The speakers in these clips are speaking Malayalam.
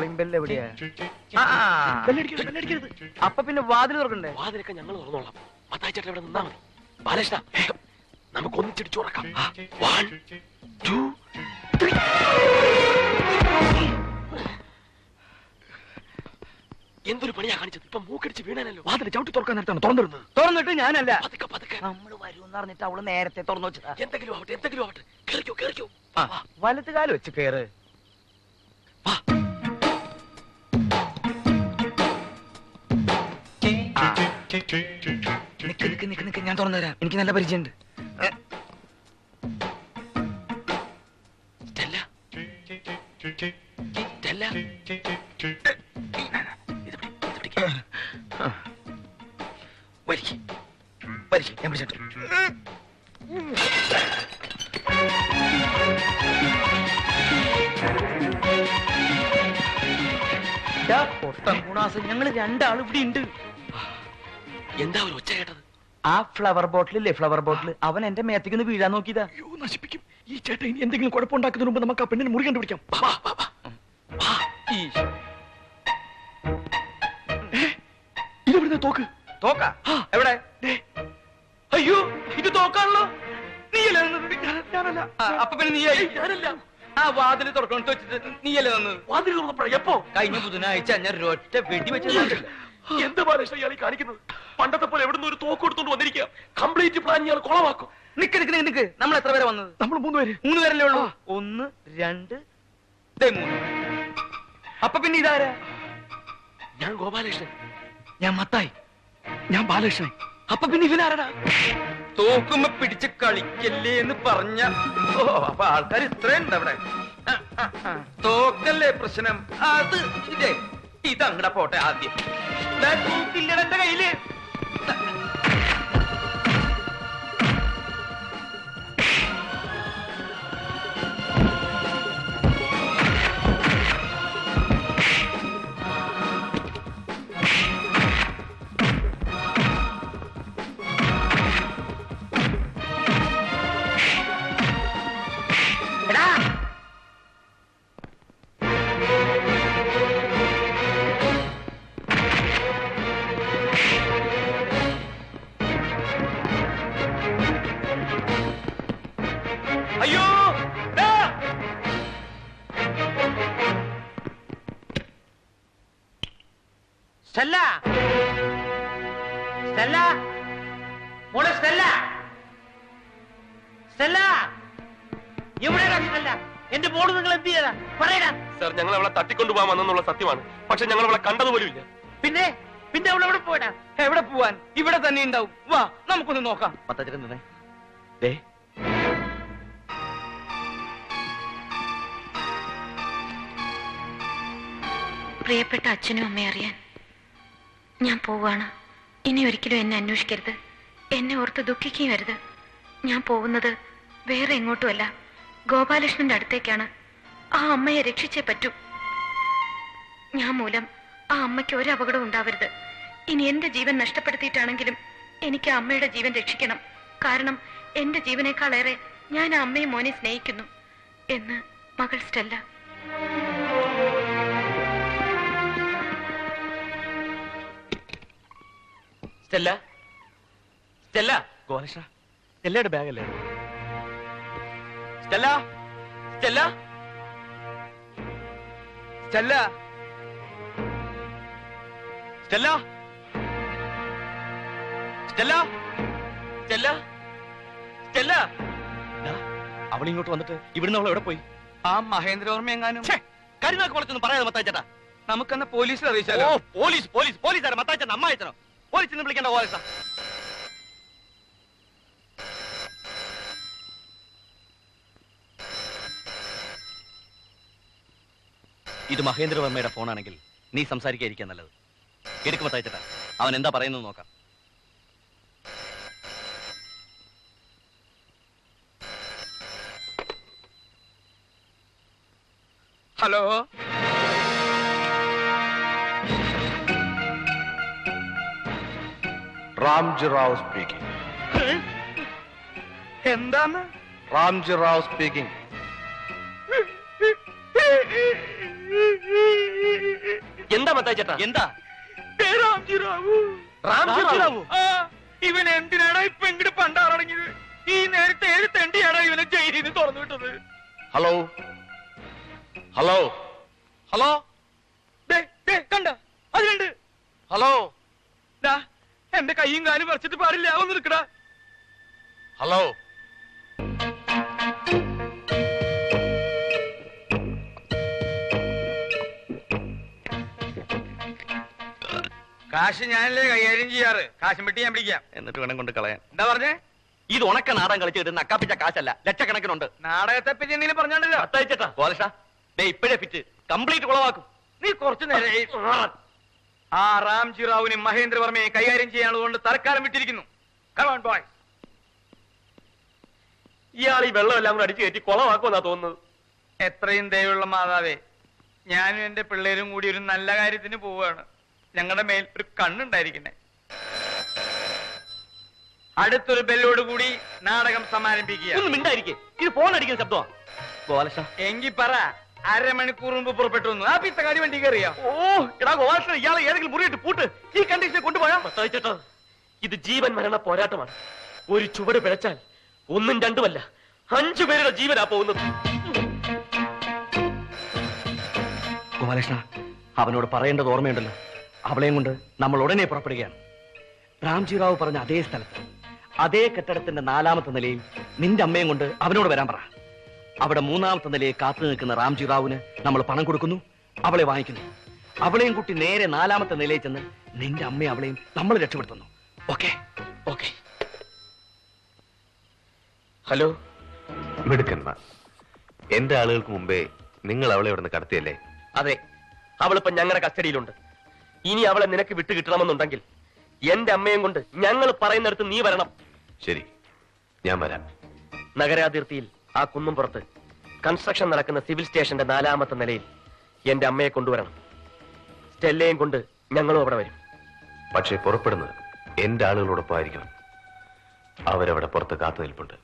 കോളിംഗ് ബെല്ല് എവിടെയാ? ആ, ആ. ബെല്ലടിക്കരുത്, ബെല്ലടിക്കരുത്. അപ്പൊ പിന്നെ വാതിൽ തുറക്കണ്ടേ? വാതിലൊക്കെ ഞങ്ങൾ തുറന്നോളാം. മത്തായി ചേട്ടൻ ഇവിടെ നിന്നാ മതി. ബാലകൃഷ്ണ നമുക്ക് ഒന്നിച്ചിടിച്ചു ഉറക്കാം. വൺ ടു ത്രീ എന്തൊരു പണിയാ കാണിച്ചത്? ഇപ്പൊ മൂക്കടിച്ച് വീണാനല്ലോ വാതിൽ ചവിട്ടി തുറക്കാൻ നേരത്താണ് തുറന്നിരുന്നത് തുറന്നിട്ട് ഞാനല്ല. പതുക്കെ പതുക്കെ. നമ്മൾ വരൂന്ന് പറഞ്ഞിട്ട് അവൾ നേരത്തെ തുറന്നു വെച്ചതാ. എന്തെങ്കിലും ആവട്ടെ എന്തെങ്കിലും ആവട്ടെ. കേറിക്കോ കേറിക്കോ. ആ, വലത്ത് കാൽ വെച്ച് കേറ്. വാ. നിക്ക് നിക്ക് ഞാൻ തുറന്നു തരാം. എനിക്ക് നല്ല പരിചയമുണ്ട്. ഞാൻ രണ്ടാളും ഇവിടെ ഉണ്ട്. എന്താ ഒരു ഒച്ച കേട്ടത് ആ ഫ്ലവർ ബോട്ടിലില്ലേ ഫ്ലവർ ബോട്ടിൽ അവൻ എന്റെ മേത്തേക്ക് വീഴാൻ നോക്കിയതാ. അയ്യോ നശിപ്പിക്കും. ഈ ചേട്ടൻ ഇനി എന്തെങ്കിലും കുഴപ്പമുണ്ടാക്കുന്നതിന് മുമ്പ് നമുക്ക് ആ പെണ്ണിനെ മുറി കണ്ടുപിടിക്കാം. വാ, വാ, വാ, വാ. വാ. ഈശ്. ഇതെവിടുന്ന തോക്ക്? തോക്ക? ആ. എവിടെ? ദേ, അയ്യോ ഇത് തോക്കാണല്ലോ. നീയല്ലേ? ഞാൻ- ഞാനല്ല ആ, അപ്പൊ പിന്നെ നീ ഏയ്, ഞാനല്ല. ആ വാതിൽ തുറക്കണം വെച്ചിട്ട് നീയല്ലേ തന്നത് വാതിൽ തുറന്നപ്പോഴാ? എപ്പോ? കഴിഞ്ഞ ബുധനാഴ്ച ഞാൻ ഒരൊറ്റ വെടി വെച്ചിട്ടില്ല എന്ത് ബാലകൃഷ്ണ ഇയാൾ കാണിക്കുന്നത്? പണ്ടത്തെ പോലെ എവിടുന്ന് ഒരു തോക്ക് എടുത്തോണ്ട് വന്നിരിക്കുക. കംപ്ലീറ്റ് പ്ലാൻ ഇയാൾ കുളമാക്കും നിക്ക് നിക്ക് നിക്ക് നമ്മൾ എത്ര പേരെ വന്നത്? നമ്മൾ മൂന്ന് പേര്. മൂന്ന് പേരല്ലേ ഉള്ളൂ? ഒന്ന് രണ്ട് മൂന്ന്. അപ്പൊ പിന്നെ ഇതാരാ? ഞാൻ ഗോപാലകൃഷ്ണൻ. ഞാൻ മത്തായി. ഞാൻ ബാലകൃഷ്ണൻ. അപ്പൊ പിന്നെ ഇവനാരടാ? തോക്കുമ്പോ പിടിച്ച് കളിക്കല്ലേ എന്ന് പറഞ്ഞ ഓ അപ്പൊ ആൾക്കാർ ഇത്രയുണ്ട് അവിടെ. തോക്കല്ലേ പ്രശ്നം? അത് ഇതേ. ഇതങ്ങട പോട്ടെ ആദ്യം. ദാ തോക്കില്ലടാ എന്റെ കയ്യിൽ. സ്റ്റെല്ല. സ്റ്റെല്ല. മോളെ സ്റ്റെല്ല. സ്റ്റെല്ല. എവിടെയാ സ്റ്റെല്ല. എന്റെ മോൾ നിങ്ങൾ എന്ത് ചെയ്താ പറയടാ. സാർ ഞങ്ങൾ അവളെ തട്ടിക്കൊണ്ടുപോകാൻ വന്നെന്നുള്ള സത്യമാണ്. പക്ഷെ ഞങ്ങൾ അവളെ കണ്ടതുപോലും ഇല്ല. പിന്നെ? പിന്നെ അവൾ എവിടെ പോയടാ? എവിടെ പോവാൻ? ഇവിടെ തന്നെ ഉണ്ടാവും. വാ നമുക്കൊന്ന് നോക്കാം. പത്തച്ചിട്ട് നിന്നെ. ദേ. പ്രിയപ്പെട്ട അച്ഛനും അമ്മയും അറിയാൻ ഞാൻ പോവാണ്. ഇനി ഒരിക്കലും എന്നെ അന്വേഷിക്കരുത്. എന്നെ ഓർത്ത് ദുഃഖിക്കുകയും വരുത് ഞാൻ പോകുന്നത് വേറെ എങ്ങോട്ടുമല്ല. ഗോപാലകൃഷ്ണന്റെ അടുത്തേക്കാണ്. ആ അമ്മയെ രക്ഷിച്ചേ പറ്റൂ. ഞാൻ മൂലം ആ അമ്മയ്ക്ക് ഒരു അപകടം ഉണ്ടാവരുത്. ഇനി എന്റെ ജീവൻ നഷ്ടപ്പെടുത്തിയിട്ടാണെങ്കിലും എനിക്ക് അമ്മയുടെ ജീവൻ രക്ഷിക്കണം. കാരണം എന്റെ ജീവനേക്കാളേറെ ഞാൻ ആ അമ്മയും മോനെ സ്നേഹിക്കുന്നു. എന്ന് മകൾ സ്റ്റെല്ല. സ്റ്റെല്ല. സ്റ്റെല്ല. ഗോപാലകൃഷ്ണ എല്ലായുടെ ബാഗല്ലേ? Stella. Stella. Stella. Stella. Stella. Stella. Stella. അവൾ ഇങ്ങോട്ട് വന്നിട്ട് ഇവിടുന്ന് അവൾ എവിടെ പോയി? ആ മഹേന്ദ്രവർമ്മ എങ്ങാനും? കരുനാക്ക് വളച്ചൊന്നും പറയാതെ മത്താച്ചേട്ടാ നമുക്കെന്നാ പോലീസിൽ അറിയിച്ചാലോ? പോലീസ് പോലീസ് പോലീസ് ആരാ മത്താച്ചൻ അമ്മ അയച്ചനോ പോലീസ് ഇന്ന് വിളിക്കേണ്ട പോലീസ ഇത് മഹേന്ദ്രവർമ്മയുടെ ഫോണാണെങ്കിൽ നീ സംസാരിക്കാതിരിക്കാൻ നല്ലത്. എടുക്കുമ്പോൾ തയ്ച്ചിട്ട. അവൻ എന്താ പറയുന്നത് നോക്കാം. ഹലോ? Ramji Rao speaking. എന്താന്ന്? Ramji Rao speaking. എന്താ മത്തായി ചേട്ടാ? എന്താ? രാംജി റാവു റാംജി റാവു? ആ, ഇവൻ എന്തിനാടാ ഇപ്പൊ ഇങ്ങോട്ട് പണ്ടാറടങ്ങിയത്? ഈ നേരത്തെ ഏത് തെണ്ടിയാടാ ഇവനെ ജയിലിൽ നിന്ന് തുറന്നു വിട്ടത്? Hello hello hello? ദേ, ദേ, കണ്ട? അതിലുണ്ട് ഹലോ? എന്റെ കൈയും കാലും പറിച്ചിട്ട് പാടില്ല ഒന്ന് നിൽക്കടാ. ഹലോ. കാശ് ഞാനല്ലേ കൈകാര്യം ചെയ്യാറ്? കാശും പെട്ടി ഞാൻ പിടിക്കാം. എന്നിട്ട് വേണം കൊണ്ട് കളയാൻ. എന്താ പറഞ്ഞേ? ഇത് ഉണക്ക നാടൻ കളിച്ച് കിട്ടുന്ന അക്കാപ്പിച്ച കാശല്ല ലക്ഷക്കണക്കിനുണ്ട്. നാടകത്തെ പറ്റി എന്തെങ്കിലും പറഞ്ഞോണ്ടല്ലോ മത്തായി ഇപ്പഴേ ദേ ഇപ്പോഴേ ഫിറ്റ് കംപ്ലീറ്റ് കുളവാക്കും. നീ കുറച്ചു നേരം ആ റാംജി റാവുവിനും മഹേന്ദ്രവർമ്മയെ കൈകാര്യം ചെയ്യാനുള്ളതുകൊണ്ട് തൽക്കാലം വിട്ടിരിക്കുന്നു. ബോയ് ഇയാൾ ഈ വെള്ളം എല്ലാം കൂടെ അടിച്ചു കയറ്റി കുളമാക്കുമെന്നാ തോന്നുന്നത്. എത്രയും ദയവുള്ള മാതാവേ ഞാനും എന്റെ പിള്ളേരും കൂടി ഒരു നല്ല കാര്യത്തിന് പോവുകയാണ്. ഞങ്ങളുടെ മേൽ ഒരു കണ്ണുണ്ടായിരിക്കണേ. അടുത്തൊരു ബെല്ലോട് കൂടി നാടകം സമാരംഭിക്കുക. ഒന്ന് മിണ്ടായിരിക്കേ. ഇത് ഫോൺ അടിക്കുന്ന ശബ്ദമാ. എങ്കി പറ. അരമണിക്കൂർ മുമ്പ് പുറപ്പെട്ടു വന്നു. ആ പിത്തക്കാരി വണ്ടി കയറിയാ. ഓ എടാ ഗോപാലകൃഷ്ണൻ ഇയാളെ ഏതെങ്കിലും മുറിയിട്ട് പൂട്ട്. ഈ കണ്ടീഷനെ കൊണ്ടുപോയാ. മത്തായി ചേട്ടാ ഇത് ജീവൻ മരണ പോരാട്ടമാണ്. ഒരു ചുവട് പിഴച്ചാൽ ഒന്നും രണ്ടുമല്ല അഞ്ചു പേരുടെ ജീവനാ പോകുന്നത്. ഗോപാലകൃഷ്ണ അവനോട് പറയേണ്ടത് ഓർമ്മയുണ്ടല്ലോ. അവളെയും കൊണ്ട് നമ്മൾ ഉടനെ പുറപ്പെടുകയാണ്. രാംജി റാവു പറഞ്ഞ അതേ സ്ഥലത്ത് അതേ കെട്ടിടത്തിന്റെ നാലാമത്തെ നിലയിൽ നിന്റെ അമ്മയും കൊണ്ട് അവനോട് വരാൻ പറ. അവിടെ മൂന്നാമത്തെ നിലയെ കാത്തു നിൽക്കുന്ന റാംജി റാവുന് നമ്മൾ പണം കൊടുക്കുന്നു അവളെ വാങ്ങിക്കുന്നു. അവളെയും കുട്ടി നേരെ നാലാമത്തെ നിലയിൽ ചെന്ന് നിന്റെ അമ്മയും അവളെയും നമ്മൾ രക്ഷപ്പെടുത്തുന്നു. ഓക്കെ? ഓക്കെ. ഹലോ? മിടുക്കന്മാർ എന്റെ ആളുകൾക്ക് മുമ്പേ നിങ്ങൾ അവളെ ഇവിടെ നിന്ന് കടത്തിയല്ലേ? അതെ അവളിപ്പോ ഞങ്ങളുടെ കസ്റ്റഡിയിലുണ്ട്. ഇനി അവളെ നിനക്ക് വിട്ടു കിട്ടണമെന്നുണ്ടെങ്കിൽ എന്റെ അമ്മയും കൊണ്ട് ഞങ്ങൾ പറയുന്നിടത്ത് നീ വരണം. ശരി ഞാൻ വരാം. നഗരാതിർത്തിയിൽ ആ കുന്നും പുറത്ത് കൺസ്ട്രക്ഷൻ നടക്കുന്ന സിവിൽ സ്റ്റേഷന്റെ നാലാമത്തെ നിലയിൽ എന്റെ അമ്മയെ കൊണ്ടുവരണം. സ്റ്റെല്ലയും കൊണ്ട് ഞങ്ങളും അവിടെ വരും. പക്ഷേ പുറപ്പെടുന്നത് എന്റെ ആളുകളോടൊപ്പം ആയിരിക്കണം അവരവിടെ പുറത്ത് കാത്തു നിൽപ്പുണ്ട്.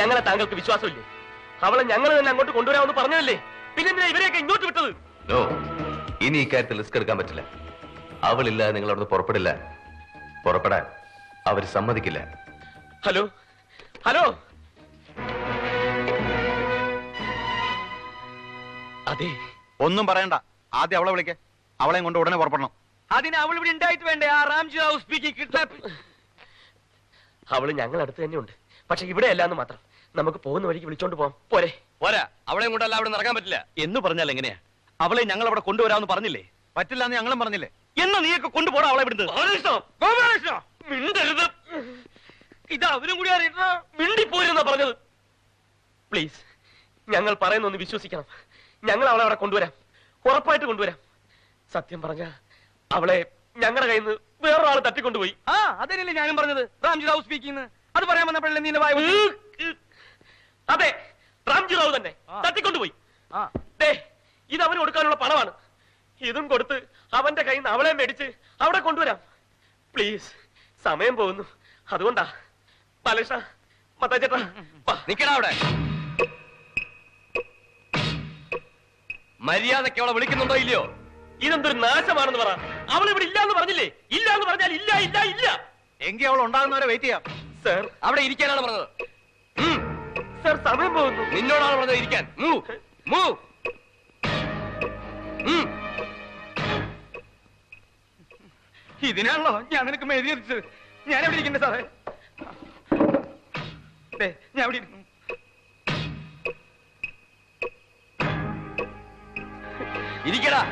ഞങ്ങളെ താങ്കൾക്ക് വിശ്വാസമില്ലേ? അവളെ ഞങ്ങൾ തന്നെ അങ്ങോട്ട് കൊണ്ടുവരാമെന്ന് പറഞ്ഞതല്ലേ? പിന്നെ ഇവരെയൊക്കെ ഇങ്ങോട്ട് വിട്ടത്? നോ ഇനി ഇക്കാര്യത്തിൽ റിസ്ക് എടുക്കാൻ പറ്റില്ല. അവളില്ല നിങ്ങൾ അവിടുന്ന് പുറപ്പെടില്ല. പുറപ്പെടാൻ അവർ സമ്മതിക്കില്ല. ഹലോ? ഹലോ? അതെ. ഒന്നും പറയണ്ട. ആദ്യം അവളെ വിളിക്കേ. അവളെയും കൊണ്ട് ഉടനെ പുറപ്പെടണം. അതിന് അവൾ ഇവിടെ ഉണ്ടായിട്ട് വേണ്ടേ? ആ റാംജി ഹൗസ് സ്പീക്കിംഗ് കിഡ്നാപ്പ് അവൾ ഞങ്ങൾ അടുത്ത് തന്നെയുണ്ട്. പക്ഷെ ഇവിടെ അല്ലാന്ന് മാത്രം. നമുക്ക് പോകുന്ന വഴിക്ക് വിളിച്ചോണ്ട് പോവാം. പോരെ. പോരാ. അവളെ കൊണ്ടല്ല അവിടെ നടക്കാൻ പറ്റില്ല. എന്ന് പറഞ്ഞാൽ എങ്ങനെയാ? അവളെ ഞങ്ങൾ അവിടെ കൊണ്ടുവരാന്ന് പറഞ്ഞില്ലേ? പറ്റില്ല എന്ന് ഞങ്ങളും പറഞ്ഞില്ലേ? എന്നാ നീയൊക്കെ കൊണ്ടുപോടാ അവളെ ഇവിടുന്ന്. മിണ്ടരുത്. ഇത് അവനും കൂടി അറിയട്ടോ. പറഞ്ഞത്. പ്ലീസ് ഞങ്ങൾ പറയുന്നൊന്ന് വിശ്വസിക്കണം. ഞങ്ങൾ അവളെ അവിടെ കൊണ്ടുവരാം. ഉറപ്പായിട്ട് കൊണ്ടുവരാം. സത്യം പറഞ്ഞ അവളെ ഞങ്ങളുടെ കയ്യിൽ നിന്ന് വേറൊരാൾ തട്ടിക്കൊണ്ടുപോയി. ആ അതല്ലേ ഞാനും പറഞ്ഞത്. റാംജി ഹൗസ് സ്പീക്കിംഗ് അത് പറയാൻ വന്നപ്പോഴല്ലേ നീന്റെ വായ? അതെ റാംജി റാവു തന്നെ. തട്ടിക്കൊണ്ടുപോയി. ആ. ദേ ഇത് അവന് കൊടുക്കാനുള്ള പണമാണ്. ഇതും കൊടുത്ത് അവന്റെ കയ്യിൽ നിന്ന് അവളെ മേടിച്ച് അവിടെ കൊണ്ടുവരാം. പ്ലീസ് സമയം പോകുന്നു. അതുകൊണ്ടാ പലേഷ മത്താച്ചേട്ടാ വാ. നിക്കടാ അവിടെ. മര്യാദയ്ക്ക് അവളെ വിളിക്കുന്നുണ്ടോ ഇല്ലയോ? ഇതെന്തൊരു നാശമാണെന്ന് പറ. അവൾ ഇവിടെ ഇല്ല എന്ന് പറഞ്ഞില്ലേ? ഇല്ല എന്ന് പറഞ്ഞാൽ ഇല്ല ഇല്ല ഇല്ല. എങ്കിൽ അവൾ ഉണ്ടാകുന്നവരെ വെയിറ്റ് ചെയ്യാം. സർ. അവിടെ ഇരിക്കാനാണ് പറഞ്ഞത്. സർ സമയം പോകുന്നു. നിന്നോടാണ് പറഞ്ഞത് ഇരിക്കാൻ. മൂവ് മൂവ് ഇതിനാണല്ലോ ഞാൻ നിനക്ക് മെഴുതി എത്തിച്ചത് ഞാൻ എവിടെ ഇരിക്കണ്ടേ സാറേ? ഞാൻ എവിടെ ഇരിക്കുന്നു. ഇരിക്കടാ.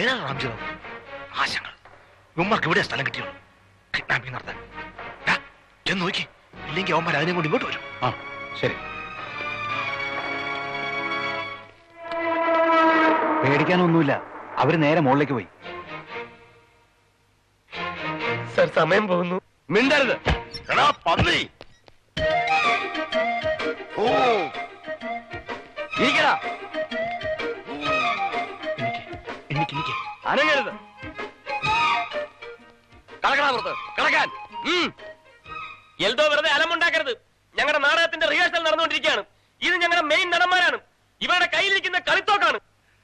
വേറെ റാംജി റാവു ആശങ്ങൾ ഉമ്മർക്ക് ഇവിടെ സ്ഥലം കിട്ടിയുള്ളൂ കിഡ്നാപ്പിംഗ് നടത്താൻ. ചെന്ന് നോക്കി. ഇല്ലെങ്കിൽ അവന്മാർ അതിനെ കൊണ്ട് ഇങ്ങോട്ട് വരും. ആ ശരി. പേടിക്കാനൊന്നുമില്ല. അവർ നേരെ മുകളിലേക്ക് പോയി. സർ സമയം പോകുന്നു. മിണ്ടരുത്. എടാ പന്നി. ഓ. ഇരിക്കടാ. അനങ്ങരുത്. കടക്കടാ പുറത്ത്. കടക്കാൻ. എൽദോ വെറുതെ അലമുണ്ടാക്കരുത്. ഞങ്ങളുടെ നാടകത്തിന്റെ റിഹേഴ്സൽ നടന്നുകൊണ്ടിരിക്കുകയാണ്. ഇത് ഞങ്ങളുടെ മെയിൻ നടന്മാരാണ്. ഇവരുടെ കയ്യിലിരിക്കുന്ന കളിത്തോക്കാണ്.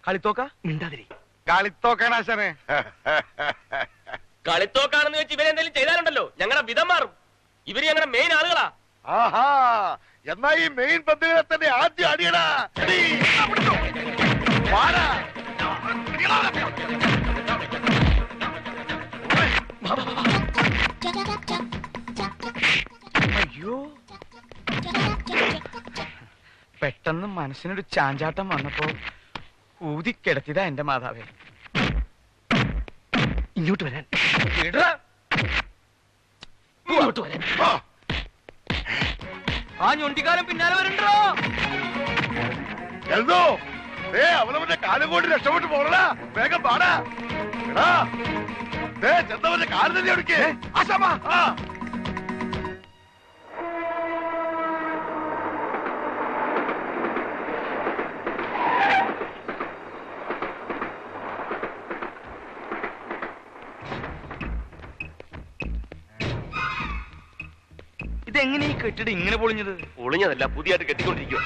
കളിത്തോക്ക? മിണ്ടാതിരി. കളിത്തോക്കണാശനെ കളിത്തോക്കാണെന്ന് വെച്ച് ഇവരെന്തെങ്കിലും ചെയ്താലുണ്ടല്ലോ. ഞങ്ങളുടെ വിധം മാറും ഇവർ ഞങ്ങളുടെ മെയിൻ ആളുകളാ. ആഹാ. എന്നാ ഈ മെയിൻ ബന്ധുക്കളെ തന്നെ ആദ്യം അടിയടാ. മനസ്സിനൊരു ചാഞ്ചാട്ടം വന്നപ്പോ ഊതി കിടത്തിയതാ എന്റെ മാതാവേ. ഇങ്ങോട്ട് വരാൻ. ഇങ്ങോട്ട് വരാൻ. ആ, ഞൊണ്ടിക്കാലം ഞൊണ്ടിക്കാരൻ പിന്നാലെ വരണ്ടോ? എന്തോ? ഏ അവനവന്റെ കാലം കൊണ്ട് രക്ഷപ്പെട്ടു പോകണടാ. വേഗം പാടാ. ചെന്നവന്റെ കാലം തന്നെ എടുക്കേ ആശാമാ കെട്ടിടം ഇങ്ങനെ പൊളിഞ്ഞത്? പൊളിഞ്ഞതല്ല പുതിയതായിട്ട് കെട്ടിക്കൊണ്ടിരിക്കുക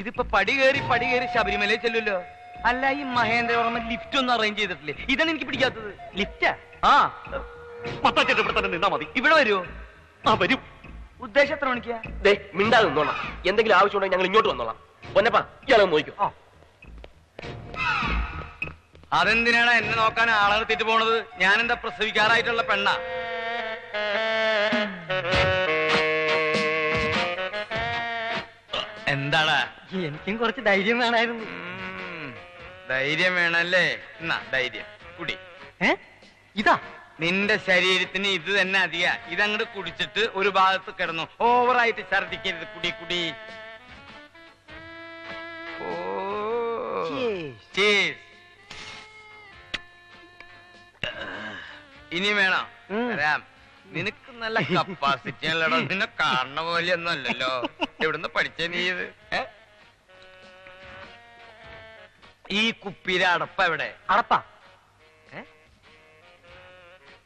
ഇതിപ്പോ പടി കയറി പടി കയറി ശബരിമലയിൽ ചെല്ലുമല്ലോ അല്ല ഈ മഹേന്ദ്രവർമ്മ ലിഫ്റ്റ് ഒന്നും അറേഞ്ച് ചെയ്തിട്ടില്ലേ? ഇതാണ് എനിക്ക് പിടിക്കാത്തത്. ലിഫ്റ്റാ ആ? മത്താച്ചേട്ട് ഇവിടെ തന്നെ നിന്നാ മതി. ഇവിടെ വരുമോ ആ വരും. ഉദ്ദേശം എത്ര മണിക്കാ? ദേ മിണ്ടാതെ നിന്നോളാം. എന്തെങ്കിലും ആവശ്യമുണ്ടെങ്കിൽ ഞങ്ങൾ ഇങ്ങോട്ട് വന്നോളാം. പൊന്നപ്പാ ഇയാളെ നോക്കൂ അതെന്തിനാണ് എന്നെ നോക്കാൻ ആളെ നിർത്തിയിട്ട് പോണത്? ഞാൻ എന്താ പ്രസവിക്കാറായിട്ടുള്ള പെണ്ണ? എന്താടാ? എനിക്കും കുറച്ച് ധൈര്യം വേണമായിരുന്നു ധൈര്യം വേണല്ലേ? എന്നാ ധൈര്യം. കുടി. ഏ? ഇതാ. നിന്റെ ശരീരത്തിന് ഇത് തന്നെ അധിക. ഇതങ്ങോട്ട് കുടിച്ചിട്ട് ഒരു ഭാഗത്ത് കിടന്നു. ഓവറായിട്ട് ഛർദിക്കരുത് കുടി കുടി. ഇനി വേണം? നിനക്ക് നല്ല കപ്പാസിറ്റി അല്ലടോ നിന്നെ കാണുന്ന പോലെയൊന്നും അല്ലല്ലോ. എവിടുന്ന് പഠിച്ച നീ ഇത്? ഈ കുപ്പിയിലെ അടപ്പ എവിടെ? അടപ്പ.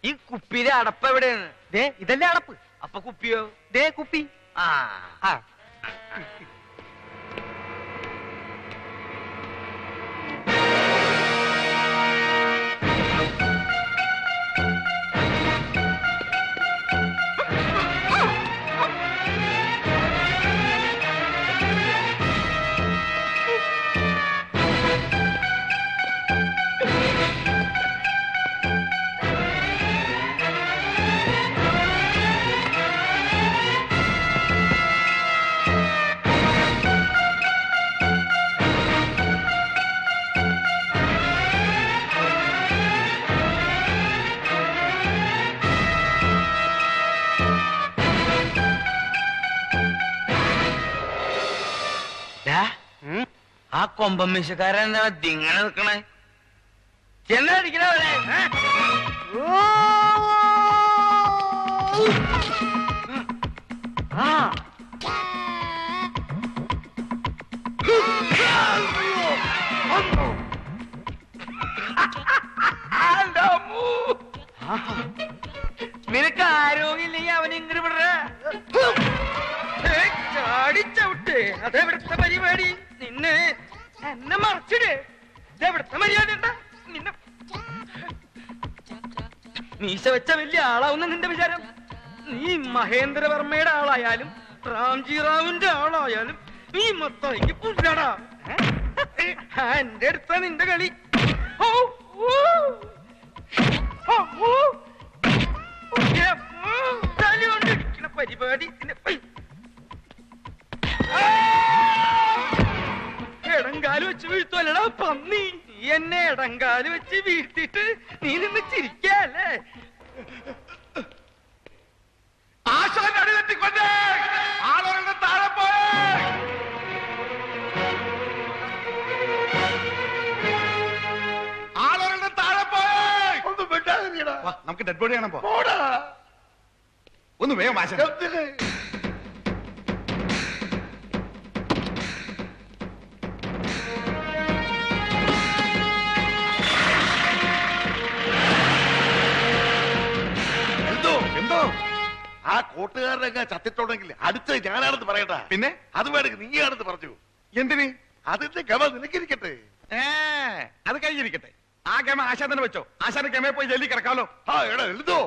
ഈ കുപ്പിയിലെ അടപ്പ എവിടെയാണ്? ദേ ഇതല്ലേ അടപ്പ്. അപ്പൊ കുപ്പിയോ? ദേ കുപ്പി. ആ. ആ. ആ മിശക്കാരെന്താ മീശക്കാരൻ എന്താ ദിങ്ങനെ നിക്കണേ ചെന്നടിക്കണേ അടിക്കണവരെ ആ. നിനക്ക് ആരോഗ്യമില്ലെങ്കിൽ അവൻ ഇങ്ങനെ വിടറ. ചാടിച്ചവിട്ട് അതെവിടുത്തെ പരിപാടി? നിന്നെ എന്നെ മറച്ചിടേ. ഇതെവിടുത്തെ മര്യാദ നിന്നെ മീശ വെച്ച വലിയ ആളാവുന്ന നിന്റെ വിചാരം. നീ മഹേന്ദ്രവർമ്മയുടെ ആളായാലും റാംജി റാവുന്റെ ആളായാലും നീ മൊത്തം പുല്ലടാ. എന്റെ അടുത്ത നിന്റെ കളി. എടങ്കാൽ വെച്ച് വീഴ്ത്തിട്ട് നീ നിന്ന് ചിരിക്കല്ലേ ആശാൻ അടിതെറ്റിക്കൊണ്ടേ ആളുകളുടെ താഴെ പോയേ ആളുകളുടെ താഴെ പോയേ ഒന്നും നമുക്ക് ഡെഡ് ബോഡി കാണാൻ പോടാ. ഒന്ന് വേഗം ആശാൻ ആ കൂട്ടുകാരനങ്ങ ചത്തിട്ടുണ്ടെങ്കിൽ അടുത്ത് ഞാനാണെന്ന് പറയട്ടാ. പിന്നെ? അത് വേണമെങ്കിൽ നീയാണെന്ന് പറഞ്ഞു. എന്തിന്? അതിന്റെ ഗമ നിനക്കിരിക്കട്ടെ. ഏ അത് കഴിഞ്ഞിരിക്കട്ടെ. ആ ഗമ ആശാദനെ വെച്ചോ. ആശാന്റെ ഗമയെ പോയി ജയിലിൽ കിടക്കാമല്ലോ ആ എടാ എഴുതോ.